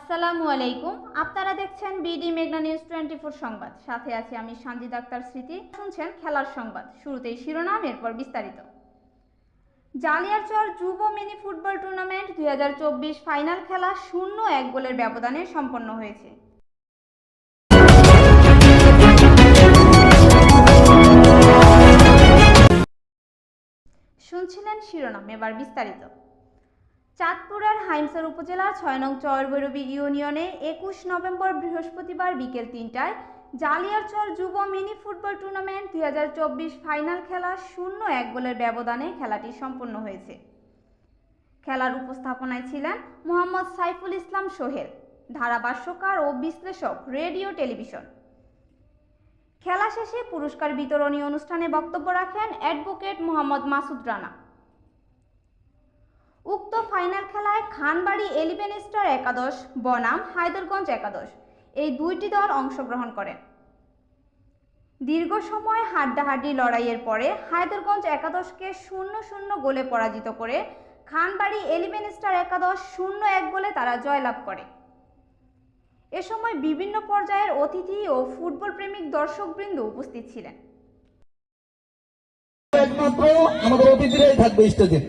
আসসালামু আলাইকুম। আপনারা দেখছেন বিডি মেঘনা নিউজ টোয়েন্টি ফোর সংবাদ। সাথে আছি আমি সঞ্জিত আক্তার স্মৃতি। শুনছেন খেলার সংবাদ। শুরুতেই শিরোনাম, এরপর বিস্তারিত। জালিয়ারচর যুব মিনি ফুটবল টুর্নামেন্ট দুই হাজার চব্বিশ ফাইনাল খেলা শূন্য এক গোলের ব্যবধানে সম্পন্ন হয়েছে। শুনছিলেন শিরোনাম, এবার বিস্তারিত। চাঁদপুরের হাইমসর উপজেলার ছয় নং চরবৈরবী ইউনিয়নে একুশ নভেম্বর বৃহস্পতিবার বিকেল তিনটায় জালিয়ারচর যুব মিনি ফুটবল টুর্নামেন্ট দুই হাজার চব্বিশ ফাইনাল খেলা শূন্য এক গোলের ব্যবধানে খেলাটি সম্পন্ন হয়েছে। খেলার উপস্থাপনায় ছিলেন মোহাম্মদ সাইফুল ইসলাম সোহেল, ধারাভাষ্যকার ও বিশ্লেষক রেডিও টেলিভিশন। খেলা শেষে পুরস্কার বিতরণী অনুষ্ঠানে বক্তব্য রাখেন অ্যাডভোকেট মোহাম্মদ মাসুদ রানা। উক্ত ফাইনাল খেলায় খানবাড়ি এলিভেন স্টার একাদশ, বনাম, হায়দরগঞ্জ একাদশ এই দুইটি দল অংশগ্রহণ করেন দীর্ঘ সময় হাড্ডাহাড্ডি লড়াইয়ের পরে হায়দরগঞ্জ একাদশকে শূন্য শূন্য গোলে পরাজিত করে খানবাড়ি এলিভেন স্টার একাদশ শূন্য এক গোলে তারা জয়লাভ করে। এ সময় বিভিন্ন পর্যায়ের অতিথি ও ফুটবল প্রেমিক দর্শকবৃন্দ উপস্থিত ছিলেন। একমাত্র আমাদের অতিথিরাই থাকবে স্টেজে।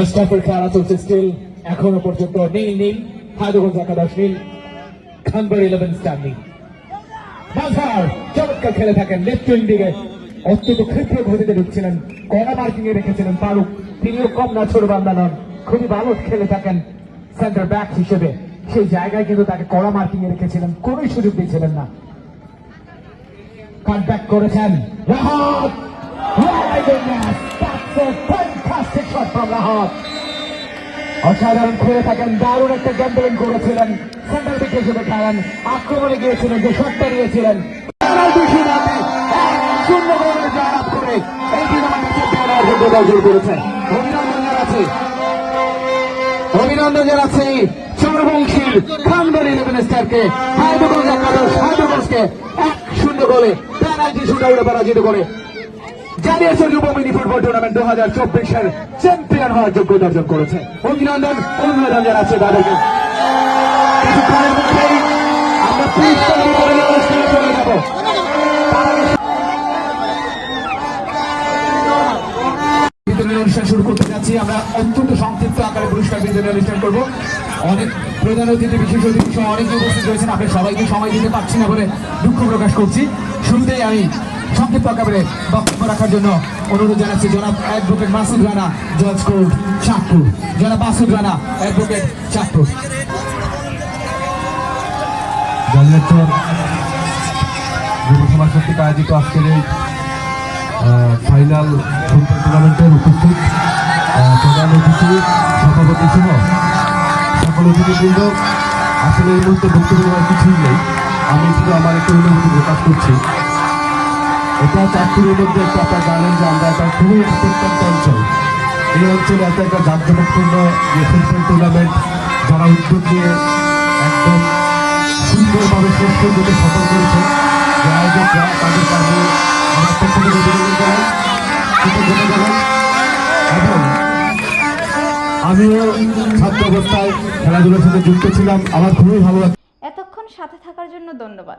ফার্স্ট খেলা চলছে স্টিল এখনও পর্যন্ত নীল নীল হায়দ্রাবাদ একাদশ নীল খানবার ইলেভেন স্টার নীল চমৎকার খেলে থাকেন লেফট উইং দিকে অত্যন্ত ক্ষিপ্র গতিতে ঢুকছিলেন কড়া মার্কিং এ রেখেছিলেন ফারুক তিনিও কম না ছোট বান্দা নন খুবই ভালো খেলে থাকেন সেন্টার ব্যাক হিসেবে সেই জায়গায় কিন্তু তাকে কড়া মার্কিং এ রেখেছিলেন কোনোই সুযোগ দিয়েছিলেন না কাট ব্যাক করেছেন Rahat Fantastic shot from Rahat. অসাধারণ খেলে থাকেন, দারুণ একটা গ্যাম্বলিং করেছিলেন। সেন্টার দিকে হিসেবে খেলেন আক্রমণে গিয়েছিলেন, যে শটটা নিয়েছিলেন। করে এই করেছেন অভিনন্দন জানাচ্ছি। অভিনন্দন খানবাড়ি ইলেভেন স্টারকে হায়দ্রাবাদ একাদশ হায়দ্রাবাদকে এক শূন্য গোলে পেনাল্টি শুট পরাজিত করে। জানিয়েছে যুব মিনি ফুটবল টুর্নামেন্ট দু হাজার চব্বিশের চ্যাম্পিয়ন হওয়ার যোগ্যতা অর্জন করেছে। অভিনন্দন অভিনন্দন জানাচ্ছি তাদেরকে। আমরা সংক্ষিপ্ত আকারে পুরস্কার বিতরণী অনেক প্রধান অতিথি, বিশেষ অতিথি অনেকে উপস্থিত রয়েছেন। আমরা সবাইকে সময় দিতে পারছি না বলে দুঃখ প্রকাশ করছি। শুরুতেই আমি সংক্ষিপ্ত আকারে বক্তব্য রাখার জন্য অনুরোধ জানাচ্ছি জনাব অ্যাডভোকেট মাসুদ রানা জজ কোর্ট চাঁদপুর। জনাব মাসুদ রানা অ্যাডভোকেট চাঁদপুর। কর্তৃক আয়োজিত আজকের এই ফাইনাল ফুটবল টুর্নামেন্টের উপস্থিত প্রধান অতিথি, সভাপতি সহ সকল অতিথিবৃন্দ। আসলে এই মুহূর্তে বক্তব্য কিছুই নেই। আমি শুধু আমার একটা অনুভূতি প্রকাশ করছি। এটা চাঁদপুরের মধ্যে একটা জানেন যে আমরা একটা খুবই প্রত্যন্ত অঞ্চল এই অঞ্চলে এত একটা জাঁকজমকপূর্ণ যে ফুটবল টুর্নামেন্ট যারা উদ্যোগ নিয়ে একদম সুন্দরভাবে শেষ পর্যন্ত সফল করেছে আমিও ছিলাম, আমার খুবই ভালো এতক্ষণ সাথে থাকার জন্য ধন্যবাদ।